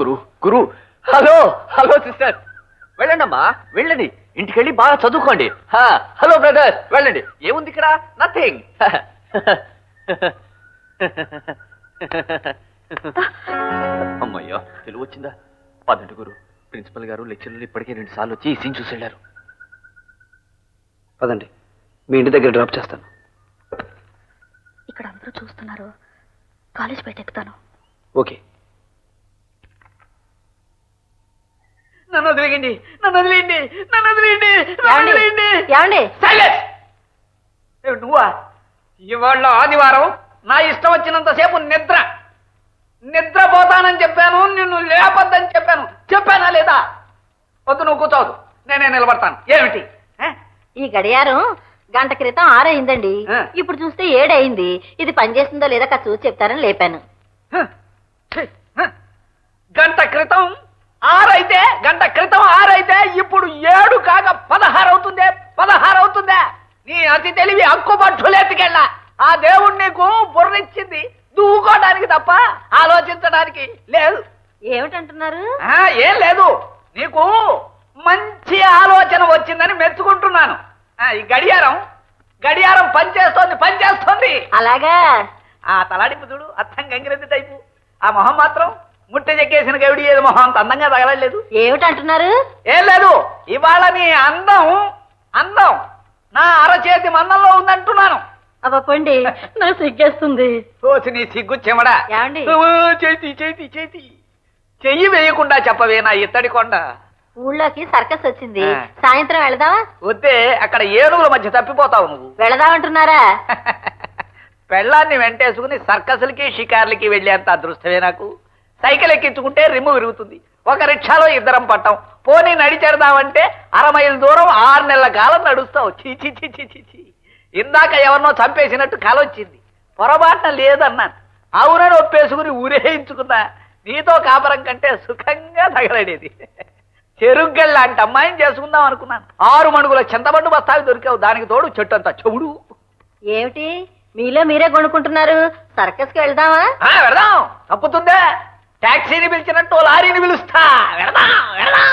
గురు గురు. Hello hello sister. వెళ్ళండమ్మా వెళ్ళండి. ఇంటికి వెళ్ళి బాగా చదువుకోండి. హా, హలో బ్రదర్. వెళ్ళండి. ఏముంది ఇక్కడ? నథింగ్ అమ్మయ్యా తెలుగు వచ్చిందా? పదండి గురు. ప్రిన్సిపల్ గారు లెక్చర్లు ఇప్పటికే రెండు సార్లు వచ్చి ఈ సీన్ చూసి వెళ్ళారు. పదండి. మీ ఇంటి దగ్గర డ్రాప్ చేస్తాను. ఇక్కడ అందరూ చూస్తున్నారు. కాలేజ్ బయట ఎక్కుతాను. ఓకే. నన్ను వదిలేయండి నన్ను వదిలేయండి నన్ను వదిలేయండి ఏమండి? ఏమండి? సైలెన్స్! నువ్వా? ఇవాళ ఆదివారం నా ఇష్టం వచ్చినంతసేపు నిద్ర. నిద్రపోతానని చెప్పాను నిన్ను లేపొద్దని చెప్పాను. చెప్పానా లేదా? వద్దు నువ్వు కూర్చోవద్దు. నేనే నిలబడతాను. ఏమిటి? ఈ గడియారం గంట క్రితం ఆరైందండి. ఇప్పుడు చూస్తే ఏడైంది ఇది పనిచేస్తుందో లేదా చూసి చెప్తారని లేపాను. గంట క్రితం ఆరైతే గంట క్రితం ఆరైతే ఇప్పుడు ఏడు కాక పదహారు అవుతుందే పదహారు అవుతుందే నీ అతి తెలివి హక్కుపట్టులేతికెళ్ళా ఆ దేవుడు నీకు బుర్రిచ్చింది దూకోవడానికి తప్ప ఆలోచించడానికి లేదు. ఏమిటంటున్నారు? ఏం లేదు. నీకు మంచి ఆలోచన వచ్చిందని మెచ్చుకుంటున్నాను. ఆ, ఈ గడియారం గడియారం పనిచేస్తోంది పనిచేస్తోంది. అలాగా? ఆ తలాడింపు చూడు అర్థం గంగిరెద్ది టైపు. ఆ మొహం మాత్రం ముట్టె చెక్కేసిన గవిడి ఏది మొహం అంత అందంగా తగలలేదు ఏమిటంటున్నారు? ఏం లేదు. ఇవాళ నీ అందం అందం నా అరచేతి మందంలో ఉందంటున్నాను. అబ్బా పండి. నాకు సిగ్గేస్తుంది. తోసి నీ సిగ్గు చెమడా. ఏమండి? ఓ, చేతి చేతి చేతి. చెయ్యి వేయకుండా చెప్పవే నా ఇత్తడి కొండ. ఊళ్ళోకి సర్కస్ వచ్చింది. ఆ. సాయంత్రం వెళదామా? వద్దే అక్కడ ఏనుగుల మధ్య తప్పిపోతావు నువ్వు. వెళదామంటున్నారా? పెళ్ళాన్ని వెంటేసుకుని సర్కసులకి షికార్లకి వెళ్ళేంత అదృష్టమే నాకు. సైకిల్ ఎక్కించుకుంటే రిమ్ము విరుగుతుంది. ఒక రిక్షాలో ఇద్దరం పట్టాం పోనీ నడిచేద్దామంటే అర మైలు దూరం ఆరు నెలల కాలం నడుస్తావు. చీ చీ చీ చీ చీ చీ. ఇందాక ఎవరినో చంపేసినట్టు కలొచ్చింది పొరపాటున లేదన్నాను. అవునని ఒప్పేసుకుని ఊరేయించుకున్నా నీతో కాపరం కంటే సుఖంగా తగలడేది. చెరుగ్గల్ లాంటి అమ్మాయిని చేసుకుందాం అనుకున్నాను. ఆరు మణుగుల చింతపండు బస్తావి దొరికావు. దానికి తోడు చెట్టు అంతా చెవుడు. ఏమిటి? మీలో మీరే కొనుక్కుంటున్నారు. సర్కస్కి వెళ్దామా వెళదాం. తప్పుతుందే. టాక్సీని పిలిచినట్టు లారీని పిలుస్తా. వెళదాం వెళదాం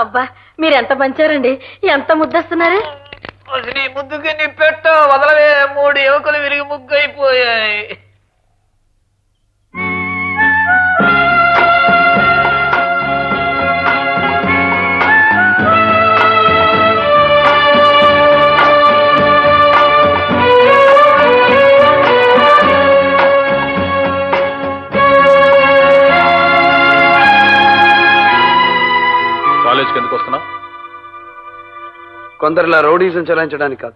అబ్బా మీరెంత మంచారండి ఎంత ముద్దస్తున్నారు? అసలు నీ ముద్దుకి నీ పెట్టు వదలవే మూడు యువకులు విరిగి ముగ్గు అయిపోయాయి కొందరిలా రౌడీజం చెలాయించడానికి కాదు.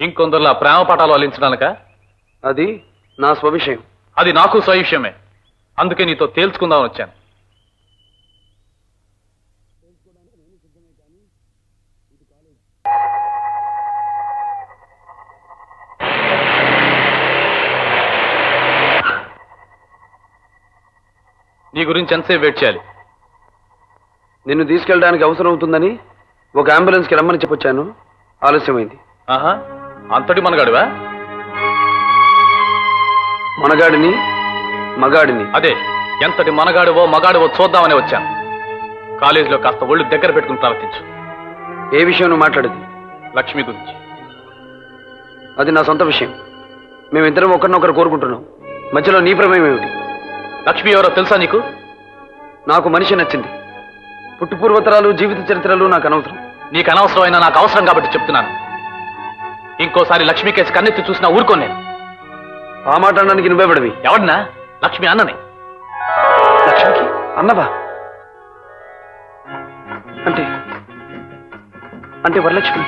ఇంకొందరులా ప్రేమ పటాలు అలించడానిక? అది నా స్వవిషయం. అది నాకు స్వవిషయమే. అందుకే నీతో తేల్చుకుందామని వచ్చాను. నీ గురించి ఎంతసేపు వెయిట్ చేయాలి? నిన్ను తీసుకెళ్ళడానికి అవసరం అవుతుందని ఒక అంబులెన్స్కి రమ్మని చెప్పొచ్చాను. ఆలస్యమైంది. ఆహా అంతటి మనగాడివా? మనగాడిని మగాడిని. అదే ఎంతటి మనగాడివో మగాడివో చూద్దామని వచ్చాను. కాలేజీలో కాస్త ఒళ్ళు దగ్గర పెట్టుకుని ప్రవర్తించు ఏ విషయం నువ్వు మాట్లాడేది? లక్ష్మి గురించి. అది నా సొంత విషయం. మేమిద్దరం ఒకరినొకరు కోరుకుంటున్నాం. మధ్యలో నీ ప్రమేయం ఏమిటి? లక్ష్మి ఎవరో తెలుసా నీకు? నాకు మనిషి నచ్చింది. పుట్టుపూర్వతరాలు జీవిత చరిత్రలు నాకు అనవసరం. నీకు అనవసరమైన నాకు అవసరం కాబట్టి చెప్తున్నాను. ఇంకోసారి లక్ష్మి కేసు కన్నెత్తి చూసినా ఊరుకోను నేను. ఆ మాట అనడానికి నువ్వే పడవి. ఎవడినా? లక్ష్మి అన్నని. లక్ష్మికి? అన్నవా? అంటే అంటే వరలక్ష్మి.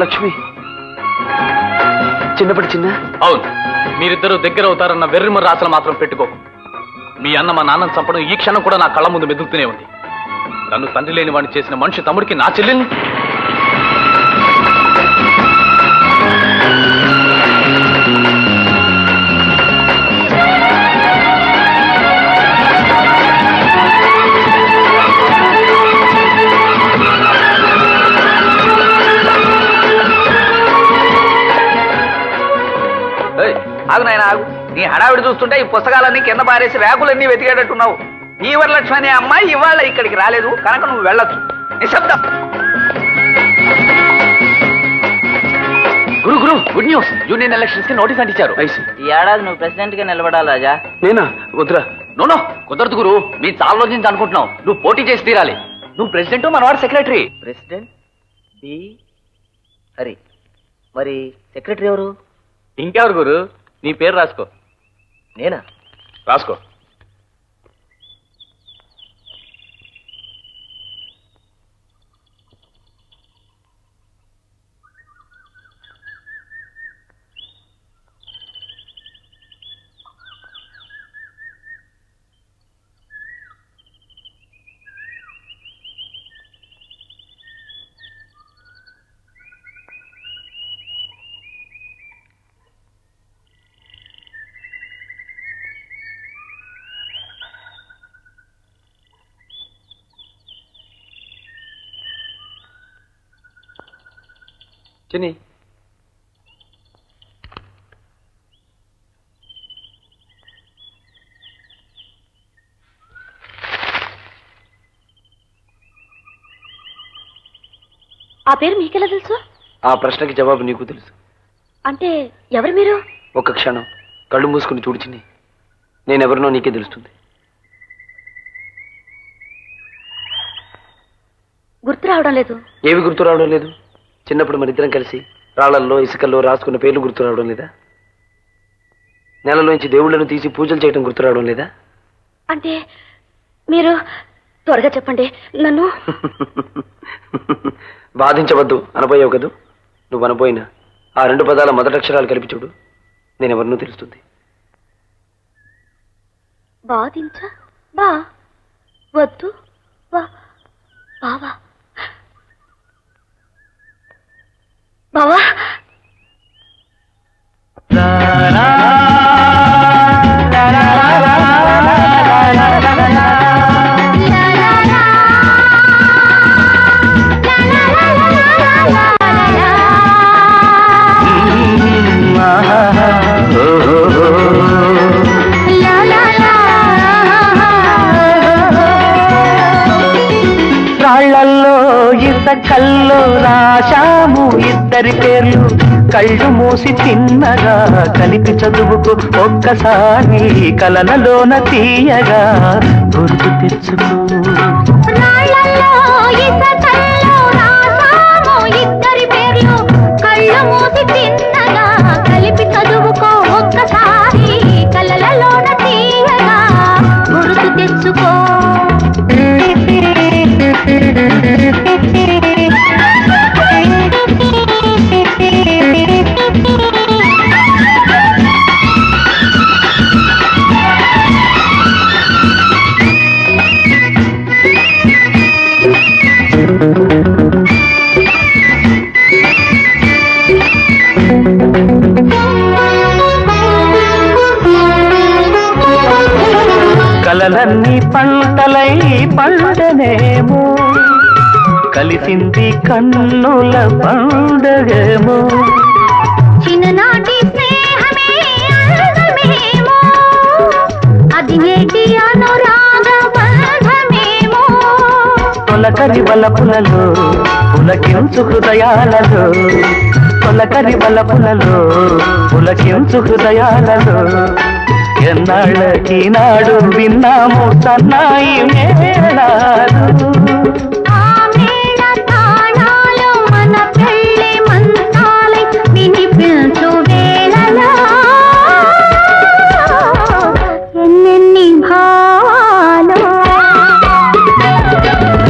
లక్ష్మి. చిన్నప్పటి చిన్న? అవును. మీరిద్దరూ దగ్గర అవుతారన్న వెర్రిమ రాసలు మాత్రం పెట్టుకోకు. మీ అన్న మా నాన్నను చంపడం ఈ క్షణం కూడా నా కళ్ళ ముందు మెదులుతూనే ఉంది. నన్ను తండ్రి లేని వాడిని చేసిన మనిషి తమ్ముడికి నా చెల్లెల్ని ఆగు నాయన ఆగు. నీ హడావిడి చూస్తుంటే ఈ పుస్తకాలన్నీ కింద పారేసి ర్యాకులన్నీ వెతికేటట్టున్నావు. ఈ వరలక్ష్మి అనే అమ్మాయి ఇవాళ ఇక్కడికి రాలేదు. కనుక నువ్వు వెళ్ళొచ్చు. నిశ్శబ్దం. గురు గురు గుడ్ న్యూస్. యూనియన్ ఎలక్షన్స్కి నోటీస్ అంటించారు. ఐసి ఈ ఏడాది నువ్వు ప్రెసిడెంట్గా నిలబడాలి రాజా. నేనా? వద్దురా. నో నో కుదరదు గురు. మీ చాలా రోజు నుంచి అనుకుంటున్నావు నువ్వు పోటీ చేసి తీరాలి. నువ్వు ప్రెసిడెంట్ మనవాడు సెక్రటరీ. ప్రెసిడెంట్? బి హరి. మరి సెక్రటరీ ఎవరు? ఇంకెవరు గురు? నీ పేరు రాసుకో. నేనా? రాసుకో. చిన్ని ఆ పేరు మీకెలా తెలుసు? ఆ ప్రశ్నకి జవాబు నీకు తెలుసు. అంటే ఎవరు మీరు? ఒక్క క్షణం కళ్ళు మూసుకుని చూడు చిన్ని. నేనెవరినో నీకే తెలుస్తుంది. గుర్తు రావడం లేదు. ఏవి గుర్తు రావడం లేదు? చిన్నప్పుడు మన ఇద్దరం కలిసి రాళ్ళల్లో ఇసుకల్లో రాసుకున్న పేర్లు గుర్తు రావడం లేదా? నెలలోంచి దేవుళ్ళను తీసి పూజలు చేయడం గుర్తు రావడం లేదా? అంటే మీరు త్వరగా చెప్పండి. నన్ను? బాధించవద్దు. అనబోయావు కదూ? నువ్వు అనబోయినా. ఆ రెండు పదాల మొదటి అక్షరాలు కలిపి చూడు. నేనెవరినో తెలుస్తుంది. బాధించ బా వద్దు బావా. బావా రాళ్ళల్లో అందరి పేర్లు కళ్ళు మూసి తిన్నగా కలిపి చదువుకు ఒక్కసారి కలనలోన తీయగా గుర్తు తెచ్చుకో. కలలన్నీ పంటలై పండనేమో. కలిసింది కన్నుల పండగేమో. చిన్ననాటి తొలకరి వలపులలో పులకించు హృదయాలలో. తొలకరి వలపులలో పులకించు హృదయాలలో. ఎన్నాళ్ళకి నాడు విన్నాము సన్నాయి మేళాలు.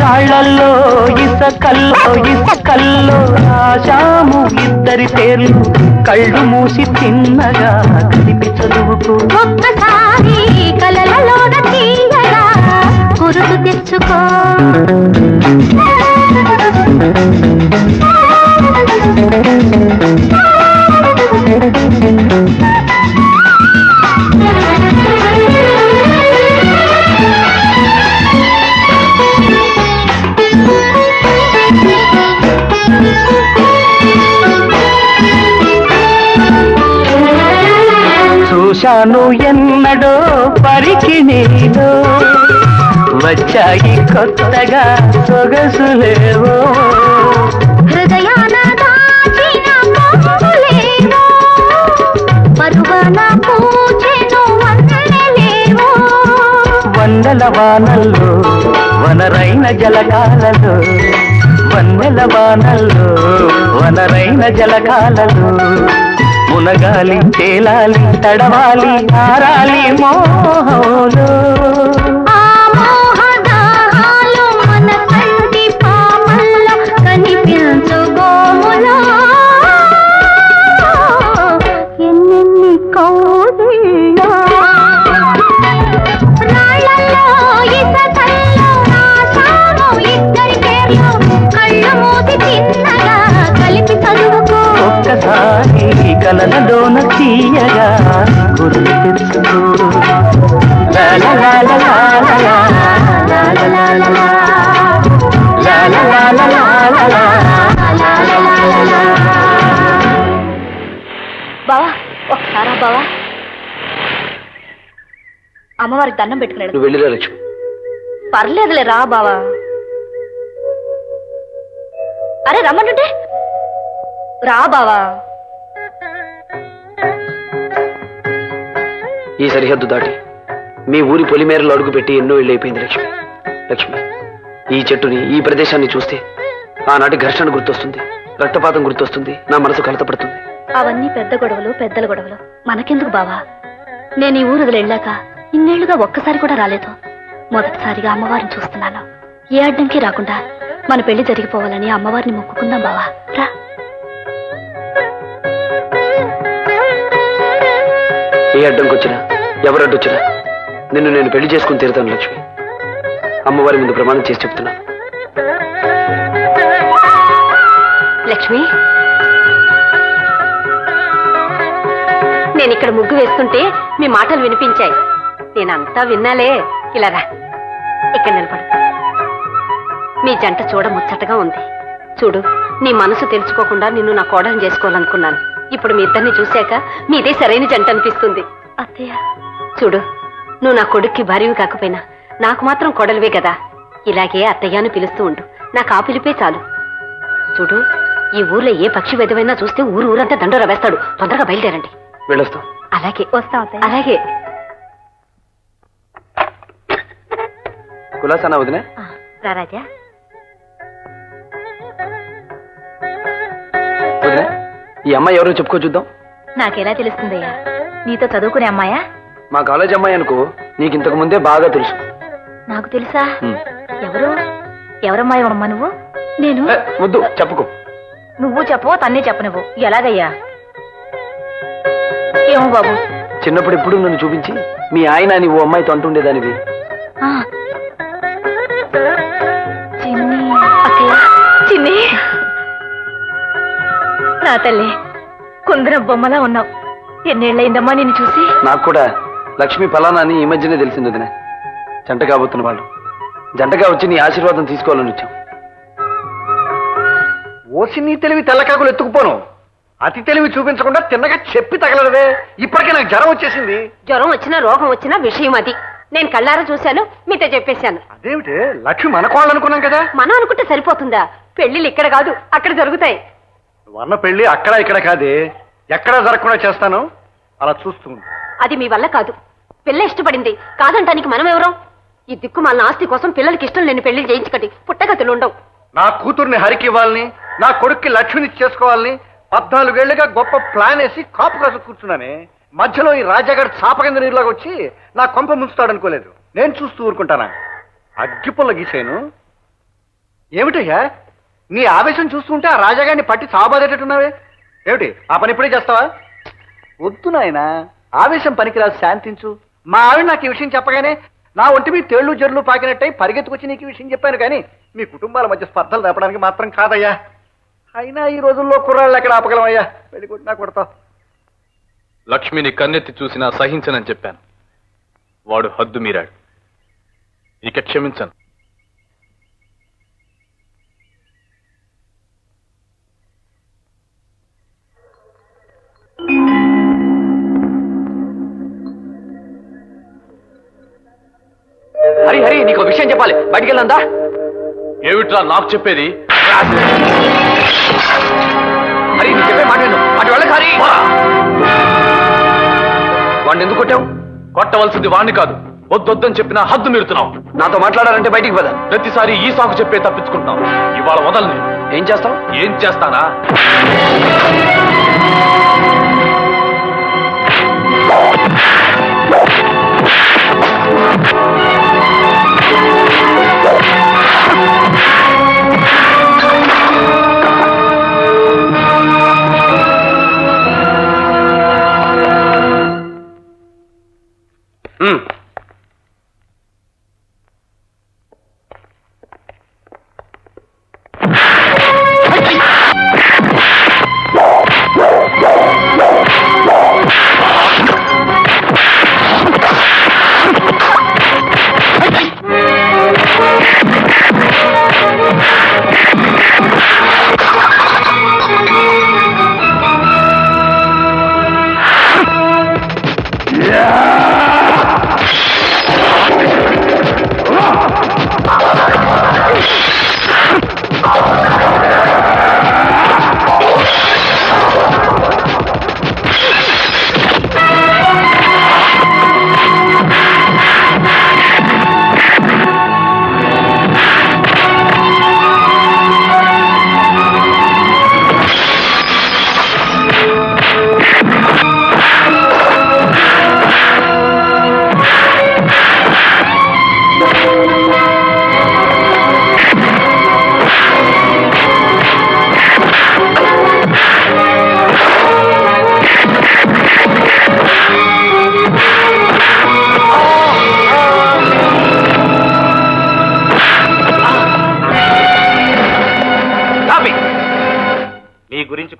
రాళ్ళల్లో ఇసకల్లో రాశాము ఇద్దరి పేర్లు కళ్ళు మూసి తిన్నగా కలిపి చదువుకు చూశాను ఎన్నడో పరికిణిలో. వచ్చాయి కొత్తగా సొగసులేవో హృదయాన దాచిన పొంగులేవో పరువన పూచెను వన్నెలేవో వందల వానల్లో వనరైన జలకాలలో వందల వానల్లో వనరైన జలకాలలో మునగాలి తేలాలి తడవాలి ఆరాలి మోహంలో. అమ్మవారికి దండం పెట్టుకున్నాడు. నువ్వు వెళ్ళిరా లక్ష్మి. పర్లేదులే రా బావా. అరే రమ్మంటుంటే? రా బావా. ఈ సరిహద్దు దాటి మీ ఊరి పొలిమేరలో అడుగుపెట్టి ఎన్నో ఇళ్ళు అయిపోయింది లక్ష్మి. లక్ష్మి ఈ చెట్టుని ఈ ప్రదేశాన్ని చూస్తే ఆనాటి ఘర్షణ గుర్తొస్తుంది రక్తపాతం గుర్తొస్తుంది నా మనసు కలతపడుతుంది. అవన్నీ పెద్ద గొడవలు పెద్దల గొడవలు. మనకెందుకు బావా? నేను ఈ ఊరు వెళ్ళాక ఇన్నేళ్ళుగా ఒక్కసారి కూడా రాలేదు. మొదటిసారిగా అమ్మవారిని చూస్తున్నాను. ఏ అడ్డంకి రాకుండా మన పెళ్ళి జరిగిపోవాలని అమ్మవారిని మొక్కుకుందాం బావా. రా. ఏ అడ్డంకొచ్చినా ఎవరడ్డొచ్చినా నిన్ను నేను పెళ్ళి చేసుకుని తీరుతాను లక్ష్మి. అమ్మవారి ముందు ప్రమాణం చేసి చెప్తున్నాను లక్ష్మి నేను ఇక్కడ ముగ్గు వేస్తుంటే మీ మాటలు వినిపించాయి. నేనంతా విన్నాలే. ఇలా రా. ఇక్కడ నిలబడు. మీ జంట చూడ ముచ్చటగా ఉంది. చూడు నీ మనసు తెలుసుకోకుండా నిన్ను నా కోడలు చేసుకోవాలనుకున్నాను. ఇప్పుడు మీ ఇద్దరిని చూశాక మీదే సరైన జంట అనిపిస్తుంది. అత్తయ్య. చూడు నువ్వు నా కొడుక్కి భార్యవి కాకపోయినా నాకు మాత్రం కొడలివే కదా. ఇలాగే అత్తయ్య అని పిలుస్తూ ఉండు. నాకు ఆ పిలిపే చాలు. చూడు ఈ ఊర్లో ఏ పక్షి విధమైనా చూస్తే ఊరు ఊరంతా దండోరా వేస్తాడు. తొందరగా బయలుదేరండి. వెళ్ళొస్తాం. అలాగే. వస్తాం అలాగే. కులాసానా వదినే. రాజా. వదినే ఈ అమ్మాయి ఎవరో చెప్పుకో చూద్దాం. నాకెలా తెలుస్తుందయ్యా? నీతో చదువుకునే అమ్మాయా? మా కాలేజ్ అమ్మాయి అనుకో నీకు ఇంతకు ముందే బాగా తెలుసు. నాకు తెలుసా. ఎవరు? ఎవరమ్మాయి అమ్మ నువ్వు? నేను? వద్దు చెప్పుకో. నువ్వు చెప్పవో తన్నే చెప్ప నువ్వు ఎలాగయ్యా? ఏమో బాబు. చిన్నప్పుడు ఎప్పుడు నన్ను చూపించి మీ ఆయన అని ఓ అమ్మాయితో అంటుండేదానివి. చిన్ని. నా తల్లి కుందర బొమ్మలా ఉన్నావు. ఎన్నేళ్ళయిందమ్మా నిన్ను చూసి? నాకు కూడా లక్ష్మి ఫలానా అని ఈ మధ్యనే తెలిసింది వదినే. జంట కాబోతున్న వాళ్ళు. జంటగా వచ్చి నీ ఆశీర్వాదం తీసుకోవాలని వచ్చాం. ఓసి నీ తెలివి తెల్లకాకులు ఎత్తుకుపోను. అతి తెలివి చూపించకుండా తిన్నగా చెప్పి తగలడవే. ఇప్పటికే నాకు జ్వరం వచ్చేసింది. జ్వరం వచ్చినా రోగం వచ్చినా విషయం అది. నేను కళ్ళారా చూశాను మీతో చెప్పేశాను. అదేమిటి? లక్ష్మి మన కోళ్ళు అనుకున్నాం కదా? మనం అనుకుంటే సరిపోతుందా? పెళ్ళిళ్ళు ఇక్కడ కాదు అక్కడ జరుగుతాయి. వన్న పెళ్ళి అక్కడ ఇక్కడ కాదే. ఎక్కడ జరగకుండా చేస్తాను? అలా చూస్తుంది అది మీ వల్ల కాదు. పిల్ల ఇష్టపడింది. కాదంటానికి మనం ఎవరం? ఈ దిక్కు మన ఆస్తి కోసం పిల్లలకి ఇష్టం లేని పెళ్ళి చేయించకటి పుట్టగతులు ఉండవు. నా కూతుర్ని హరికి ఇవ్వాలని నా కొడుక్కి లక్ష్మిని చేసుకోవాలని పద్నాలుగేళ్ళుగా గొప్ప ప్లాన్ వేసి కాపు కాసు కూర్చున్నానే. మధ్యలో ఈ రాజాగారు చాప కింద నీరులాగా వచ్చి నా కొంప ముంచుతాడు అనుకోలేదు నేను చూస్తూ ఊరుకుంటానా? అగ్గిపుల్ల గీసాను. ఏమిటయ్యా? నీ ఆవేశం చూస్తుంటే ఆ రాజాగారిని పట్టి చావబాదేటట్టున్నావే? ఏమిటి ఆ పని ఇప్పుడే చేస్తావా? వద్దు నాయనా ఆవేశం పనికిరాదు శాంతించు. మా ఆవిడ నాకు ఈ విషయం చెప్పగానే నా ఒంటి మీద తేళ్ళు జర్లు పాకినట్టయి పరిగెత్తుకొచ్చి నీకు ఈ విషయం చెప్పాను కానీ మీ కుటుంబాల మధ్య స్పర్ధలు తప్పడానికి మాత్రం కాదయ్యా. అయినా ఈ రోజుల్లో కుర్రాళ్ళు ఎక్కడ ఆపగలమయ్యా? పెళ్ళి కొట్టినా కొడతావు. లక్ష్మిని కన్నెత్తి చూసినా సహించనని చెప్పాను. వాడు హద్దు మీరాడు. ఇక క్షమించను. హరి హరి నీకు విషయం చెప్పాలి. బయటికి వెళ్ళందా ఏమిట్రా నాకు చెప్పేది? హరి నీ చెప్పే మాట విను. అటు వెళ్ళకు హరి. వాడిని ఎందుకు కొట్టావు? కొట్టవలసింది వాణ్ణి కాదు. వద్దొద్దని చెప్పినా హద్దు మీరుతున్నావు. నాతో మాట్లాడాలంటే బయటికి పద. ప్రతిసారి ఈ సాకు చెప్పే తప్పించుకుంటున్నావు. ఇవాళ వదలని. ఏం చేస్తావు? ఏం చేస్తానా?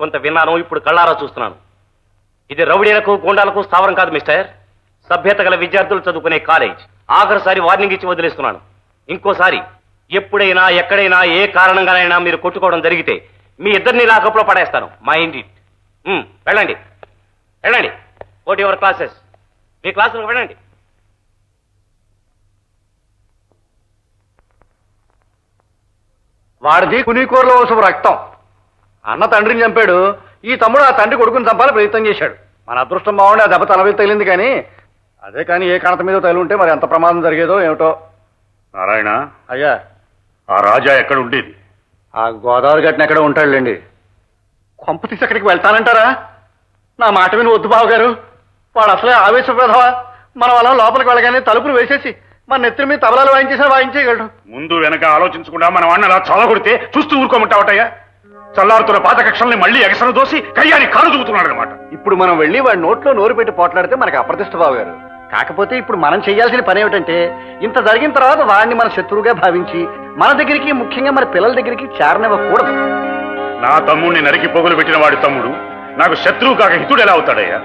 కొంత విన్నాను ఇప్పుడు కళ్ళారా చూస్తున్నాను. ఇది రౌడీలకు గూండాలకు స్థావరం కాదు మిస్టర్. సభ్యత గల విద్యార్థులు చదువుకునే కాలేజ్. ఆఖరిసారి వార్నింగ్ ఇచ్చి వదిలేస్తున్నాను. ఇంకోసారి ఎప్పుడైనా ఎక్కడైనా ఏ కారణంగానైనా మీరు కొట్టుకోవడం జరిగితే మీ ఇద్దరిని లాకప్లో పడేస్తాను. మైండ్ ఇట్ hmm, వెళ్ళండి. వెళ్ళండి. వాట్ యువర్ క్లాసెస్ మీ క్లాసులకు వెళ్ళండి. వాడిది కునీకూరలో అవసరం రక్తం. అన్న తండ్రిని చంపాడు. ఈ తమ్ముడు ఆ తండ్రి కొడుకుని చంపాలని ప్రయత్నం చేశాడు. మన అదృష్టం బాగుండి ఆ దెబ్బ తల మీద తగిలింది కానీ అదే కానీ ఏ కణత మీద తగిలి ఉంటే మరి ఎంత ప్రమాదం జరిగేదో ఏమిటో. నారాయణ అయ్యా. ఆ రాజా ఎక్కడ ఉండేది? ఆ గోదావరి గట్టిన ఎక్కడ ఉంటాడులేండి. కొంప తీసి అక్కడికి వెళ్తానంటారా? నా మాట విని వద్దు బావ గారు వాడు అసలే ఆవేశప్రదవా మనం అలా లోపలికి వెళ్ళగానే తలుపులు వేసేసి మన నెత్తిన మీద తబలాలు వాయించేసా వాయించేయగలడు. ముందు వెనక ఆలోచించకుండా మన వాడిని అలా చల్లగొడితే చూస్తూ ఊరుకోమంటావటయ్యా? చల్లారుతున్న పాత కక్షల్ని మళ్ళీ ఎగసన దోసి కయ్యాని కాలు చూపుతున్నాడు అనమాట ఇప్పుడు మనం వెళ్ళి వాడి నోట్లో నోరు పెట్టి పోట్లాడితే మనకి అప్రతిష్ట బావ గారు. కాకపోతే ఇప్పుడు మనం చేయాల్సిన పని ఏమిటంటే ఇంత జరిగిన తర్వాత వాడిని మన శత్రువుగా భావించి మన దగ్గరికి ముఖ్యంగా మన పిల్లల దగ్గరికి చేరనివ్వకూడదు. నా తమ్ముడిని నరికి పొగులు పెట్టిన వాడి తమ్ముడు నాకు శత్రువు కాక హితుడు ఎలా అవుతాడయ్యా?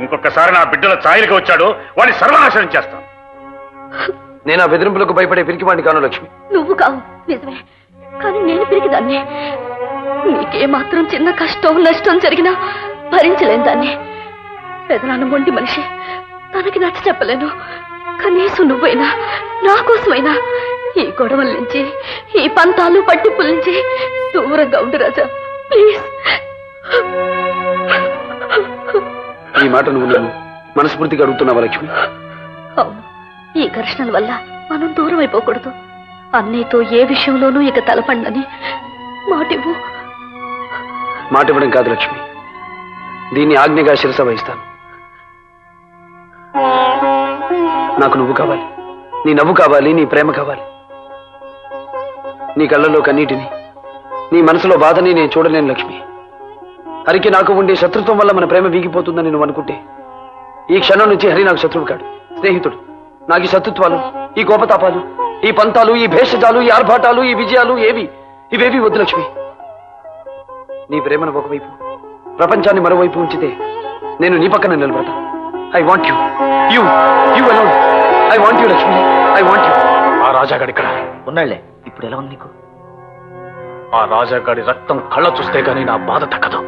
ఇంకొకసారి నా బిడ్డల ఛాయలకి వచ్చాడో వాడిని సర్వనాశనం చేస్తాను నేను ఆ బెదిరింపులకు భయపడే పిరికివాడిని కాను లక్ష్మి. నువ్వు కావు నిజమే. కానీ నేను పెరిగిదాన్ని నీకే మాత్రం చిన్న కష్టం నష్టం జరిగినా భరించలేను దాన్ని. పెదనాన్న మొండి మనిషి. తనకి నచ్చ చెప్పలేను. కనీసం నువ్వైనా నా కోసమైనా ఈ గొడవల నుంచి ఈ పంతాలు పట్టింపుల నుంచి దూరంగా ఉండు రాజా. ప్లీజ్. ఈ మాట నువ్వు మనస్ఫూర్తిగా అడుగుతున్నావా లక్ష్మి? అవును. ఈ ఘర్షణల వల్ల మనం దూరం అయిపోకూడదు అన్నయ్యతో ఏ విషయంలోనూ ఇక తలపండని మాటివ్వు. మాట ఇవ్వడం కాదు లక్ష్మి. దీన్ని ఆజ్ఞగా శిరస వహిస్తాను. నాకు నువ్వు కావాలి. నీ నవ్వు కావాలి నీ ప్రేమ కావాలి. నీ కళ్ళల్లో కన్నీటిని నీ మనసులో బాధని నేను చూడలేను లక్ష్మి. హరికి నాకు ఉండే శత్రుత్వం వల్ల మన ప్రేమ వీగిపోతుందని నువ్వు అనుకుంటే ఈ క్షణం నుంచి హరి నాకు శత్రువు కాడు. స్నేహితుడు. నాకు ఈ శత్రుత్వాలు ఈ కోపతాపాలు ఈ పంతాలు ఈ భేషజాలు ఈ ఆర్భాటాలు ఈ విజయాలు ఏవి? ఇవేవి వద్దు లక్ష్మి. నీ ప్రేమను ఒకవైపు ప్రపంచాన్ని మరోవైపు ఉంచితే నేను నీ పక్కన నిలబడతా. I want you you you alone I want you Lakshmi. I want you ఆ రాజాగాడి ఇక్కడ. ఉన్నాళ్ళే ఇప్పుడు ఎలా ఉంది నీకు? ఆ రాజాగాడి రక్తం కళ్ళ చూస్తే గానీ నా బాధ తగ్గదు.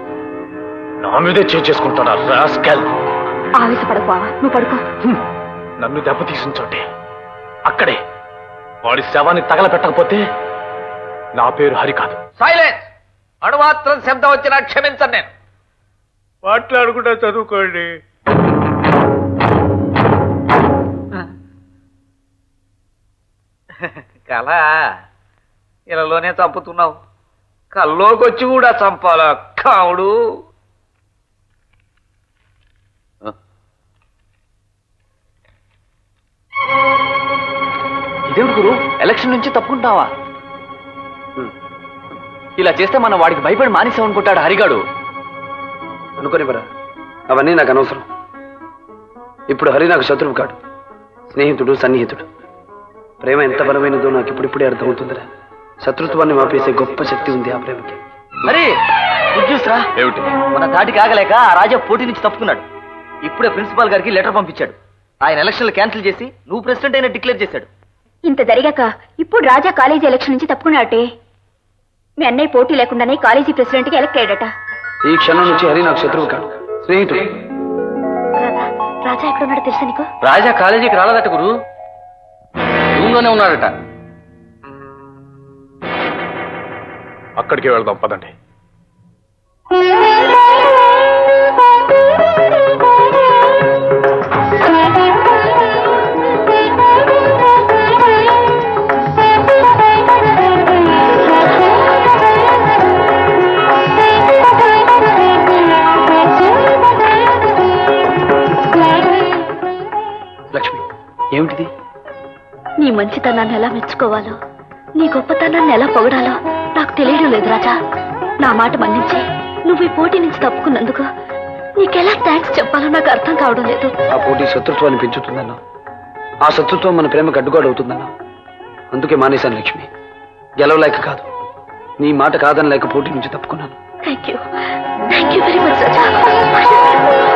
నా మీదే చేసుకుంటాడా రాస్కెల్? ఆవేశపడకు నువ్వు పడుకో. నన్ను దెబ్బతీసిన చోటే. అక్కడే. వాడి శవాన్ని తగలపెట్టకపోతే నా పేరు హరి కాదు. సైలెన్స్! అణుమాత్రం శబ్దం వచ్చినా క్షమించను నేను. మాట్లాడుకుంటా చదువుకోండి. కళ ఇలాలోనే చంపుతున్నావు. కల్లోకి వచ్చి కూడా చంపాలా కావుడు? ఇదేమిటి గురు? ఎలక్షన్ నుంచి తప్పుకుంటావా ఇలా చేస్తే మనం వాడికి భయపడి మానేసామనుకుంటాడు హరిగాడు. అనుకోనివరా అవన్నీ నాకు అనవసరం. ఇప్పుడు హరి నాకు శత్రువు కాడు. స్నేహితుడు సన్నిహితుడు. ప్రేమ ఎంత బలమైనదో నాకు ఇప్పుడిప్పుడే అర్థమవుతుందిరా. శత్రుత్వాన్ని మాపేసే గొప్ప శక్తి ఉంది ఆ ప్రేమకి. అరే గుడ్ న్యూస్ రా ఏమిటి? మన తాటికి ఆగలేక ఆ రాజా పోటీ నుంచి తప్పుకున్నాడు. ఇప్పుడే ప్రిన్సిపాల్ గారికి లెటర్ పంపించాడు. ఆయన ఎలక్షన్లు క్యాన్సిల్ చేసి నువ్వు ప్రెసిడెంట్ అయినా డిక్లేర్ చేశాడు. ఇంత జరిగాక ఇప్పుడు రాజా కాలేజీ ఎలక్షన్ నుంచి తప్పుకున్నాటే మీ అన్నయ్య పోటీ లేకుండానే కాలేజీ ప్రెసిడెంట్కి ఎలక్ట్ అయ్యాడట. ఈ క్షణం నుంచి హరి నాకు శత్రువు కాడు స్నేహితుడు. కాదా రాజా ఎక్కడున్నాడో తెలుసా నీకు? రాజా కాలేజీకి రాలేదట గురు. రూమ్లోనే ఉన్నాడట. అక్కడికే వెళ్దాం పదండి. ఏమిటిది? నీ మంచితనాన్ని ఎలా మెచ్చుకోవాలో నీ గొప్పతనాన్ని ఎలా పొగడాలో నాకు తెలియడం లేదు రాజా. నా మాట మన్నించి నువ్వు ఈ పోటీ నుంచి తప్పుకున్నందుకు నీకెలా థ్యాంక్స్ చెప్పాలో నాకు అర్థం కావడం లేదు. ఆ పోటీ శత్రుత్వాన్ని పెంచుతుందన్నా. ఆ శత్రుత్వం మన ప్రేమకు అడ్డుగాడవుతుందన్నా అందుకే మానేశాను లక్ష్మి. గెలవలేక కాదు. నీ మాట కాదని లేక పోటీ నుంచి తప్పుకున్నాను. Thank you thank you very much Raja.